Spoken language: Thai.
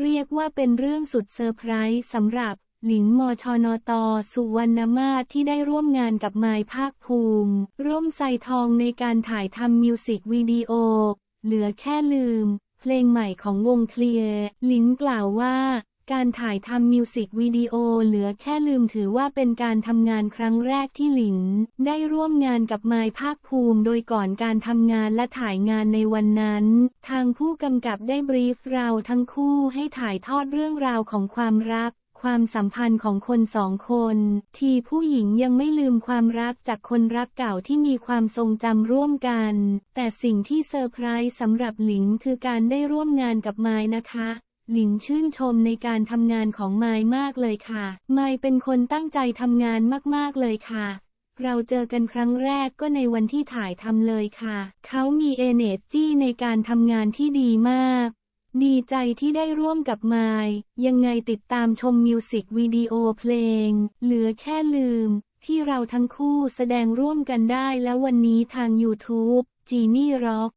เรียกว่าเป็นเรื่องสุดเซอร์ไพรส์สำหรับหลิงมชนต สุวรรณมาศที่ได้ร่วมงานกับไมภาคภูมิ ร่วมใส่ทองในการถ่ายทำมิวสิกวิดีโอ เหลือแค่ลืม เพลงใหม่ของวงเคลียร์ หลิงกล่าวว่า การถ่ายทำมิวสิกวิดีโอเหลือแค่ลืมถือว่าเป็นการทำงานครั้งแรกที่หลิงได้ร่วมงานกับไมภาคภูมิ โดยก่อนการทำงานและถ่ายงานในวันนั้น ทางผู้กำกับได้บรีฟเราทั้งคู่ให้ถ่ายทอดเรื่องราวของความรักความสัมพันธ์ของคนสองคน ที่ผู้หญิงยังไม่ลืมความรักจากคนรักเก่าที่มีความทรงจำร่วมกัน แต่สิ่งที่เซอร์ไพรส์สำหรับหลิงคือการได้ร่วมงานกับไม้นะคะ หลิงชื่นชมในการทำงานของไม้มากเลยค่ะ ไม้เป็นคนตั้งใจทำงานมากๆเลยค่ะ เราเจอกันครั้งแรกก็ในวันที่ถ่ายทำเลยค่ะ เขามีเอเนจจี้ในการทำงานที่ดีมาก ดีใจที่ได้ร่วมกับไมล์ยังไงติดตามชมมิวสิกวิดีโอเพลง เหลือแค่ลืม ที่เราทั้งคู่แสดงร่วมกันได้แล้ววันนี้ทาง YouTube จีนี่ร็อก